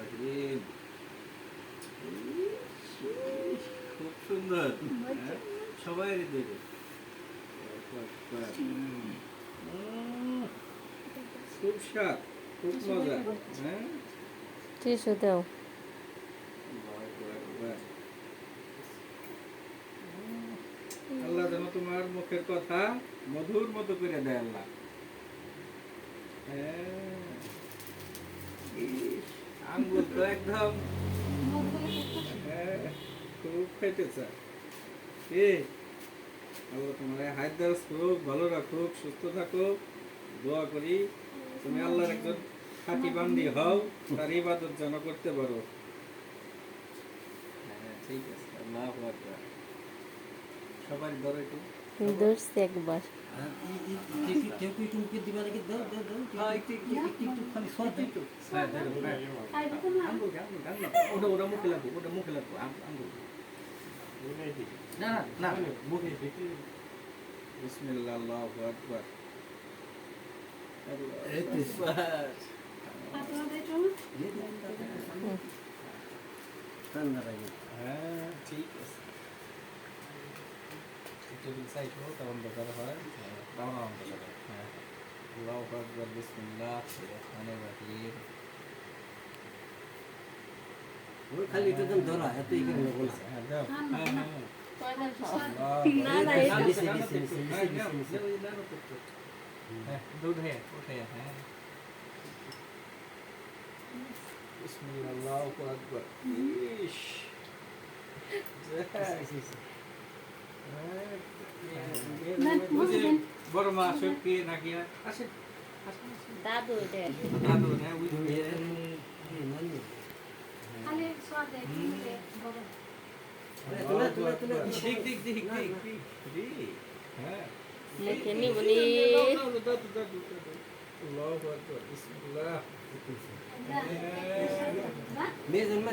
রহিম খুব সুন্দর হ্যাঁ? সবাই দেবে খুব স্বাদ খুব মজা হ্যাঁ দাও আল্লাহ যেন তোমার মুখের কথা মধুর মতো করে দেয় আল্লাহ। হ্যাঁ। তো একদম। হ্যাঁ, খুব খাইতে চায়। আল্লাহ তোমার হাত দ্বারা খুব ভালো রাখো সুস্থ থাকো দোয়া করি তুমি আল্লাহর একজন খাঁটি হও তার ইবাদত যেন করতে পারো। হ্যাঁ ঠিক আছে আল্লাহ ধরছি একবার। হ্যাঁ, হ্যাঁ হ্যাঁ হ্যাঁ ঠিক আছে। একটু সাইড হোক তখন দরকার হয় তখন অন্ধকার হয় হ্যাঁ আল্লাহু আকবার বিসমিল্লাহ রহমানির রহিম ওই খালি একটু দেন ধরা এত ই করে বলছে হ্যাঁ দাও হ্যাঁ হ্যাঁ না, না, এই এটা- তো নিচে, নিচে, নিচে, নিচে, নিচে, নিচে। হ্যাঁ দুধ হ্যাঁ উঠে হ্যাঁ বিসমিল্লাহ আল্লাহু আকবার ইশ বড় মা শক্তি নাকি আসে দাদু এটা দাদু হ্যাঁ ওই হ্যাঁ মেয়ে জন্মে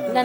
ഇല്ല